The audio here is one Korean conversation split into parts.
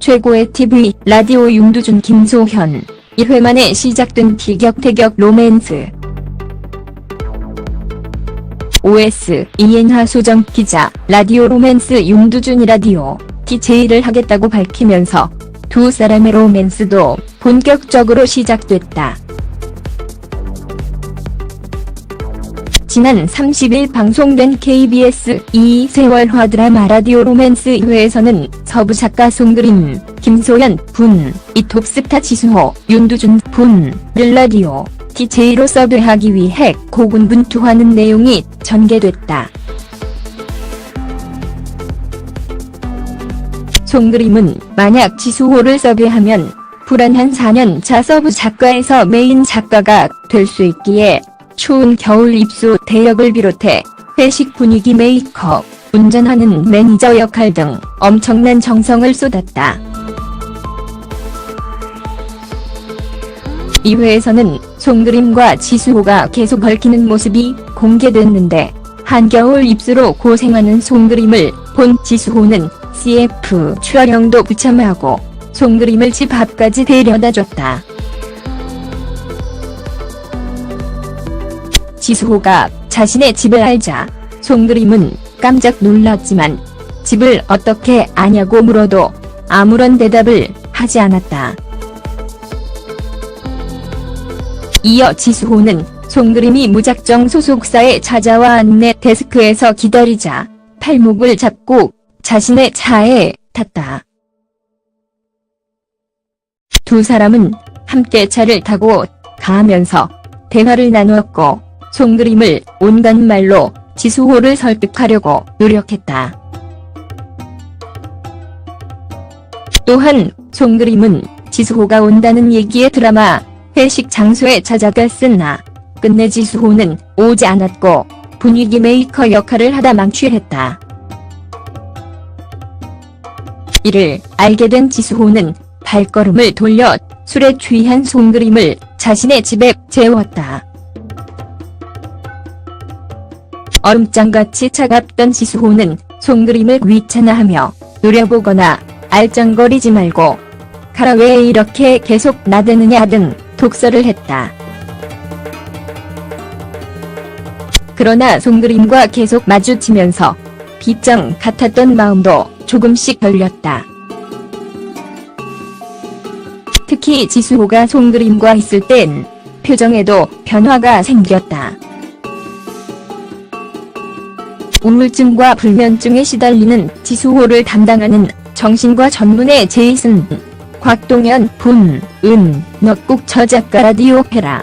최고의 TV 라디오 윤두준 김소현 1회 만에 시작된 티격태격 로맨스 OS 이엔하 소정 기자 라디오 로맨스 윤두준이 라디오 DJ를 하겠다고 밝히면서 두 사람의 로맨스도 본격적으로 시작됐다. 지난 30일 방송된 KBS 이세월화 드라마 라디오 로맨스 2회에서는 서부 작가 송그림, 김소연 분, 이 톱스타 지수호, 윤두준 분을 라디오 DJ로 섭외하기 위해 고군분투하는 내용이 전개됐다. 송그림은 만약 지수호를 섭외하면 불안한 4년차 서부 작가에서 메인 작가가 될 수 있기에 추운 겨울 입수 대역을 비롯해 회식 분위기 메이크업, 운전하는 매니저 역할 등 엄청난 정성을 쏟았다. 이 회에서는 송그림과 지수호가 계속 얽히는 모습이 공개됐는데 한겨울 입수로 고생하는 송그림을 본 지수호는 CF 출연료도 부참하고 송그림을 집 앞까지 데려다줬다. 지수호가 자신의 집을 알자 송그림은 깜짝 놀랐지만 집을 어떻게 아냐고 물어도 아무런 대답을 하지 않았다. 이어 지수호는 송그림이 무작정 소속사에 찾아와 안내 데스크에서 기다리자 팔목을 잡고 자신의 차에 탔다. 두 사람은 함께 차를 타고 가면서 대화를 나누었고 송그림을 온갖 말로 지수호를 설득하려고 노력했다. 또한 송그림은 지수호가 온다는 얘기에 드라마 회식 장소에 찾아갔으나 끝내 지수호는 오지 않았고 분위기 메이커 역할을 하다 망취했다. 이를 알게 된 지수호는 발걸음을 돌려 술에 취한 송그림을 자신의 집에 재웠다. 얼음장같이 차갑던 지수호는 송그림을 귀찮아하며 노려보거나 알짱거리지 말고 가라 왜 이렇게 계속 나대느냐 등 독설을 했다. 그러나 송그림과 계속 마주치면서 빗장 같았던 마음도 조금씩 열렸다. 특히 지수호가 송그림과 있을 땐 표정에도 변화가 생겼다. 우울증과 불면증에 시달리는 지수호를 담당하는 정신과 전문의 제이슨, 곽동현, 분, 은, 너꼭저 작가 라디오 해라.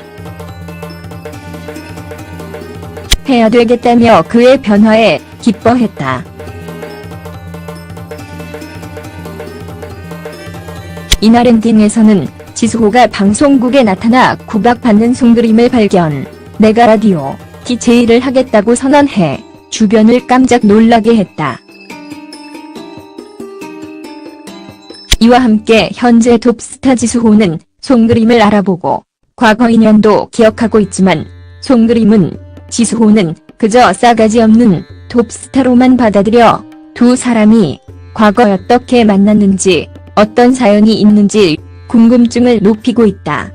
해야 되겠다며 그의 변화에 기뻐했다. 이날 엔딩에서는 지수호가 방송국에 나타나 구박받는 송그림을 발견. 내가 라디오 DJ를 하겠다고 선언해 주변을 깜짝 놀라게 했다. 이와 함께 현재 톱스타 지수호는 송그림을 알아보고 과거 인연도 기억하고 있지만 송그림은 지수호는 그저 싸가지 없는 톱스타로만 받아들여 두 사람이 과거 어떻게 만났는지 어떤 사연이 있는지 궁금증을 높이고 있다.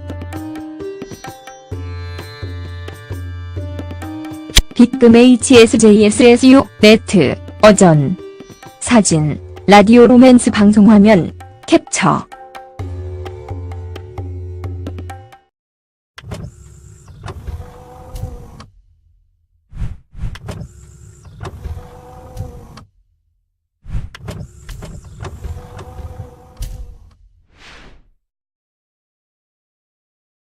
빅금 HSJSSU 네트 어전 사진 라디오 로맨스 방송 화면 캡처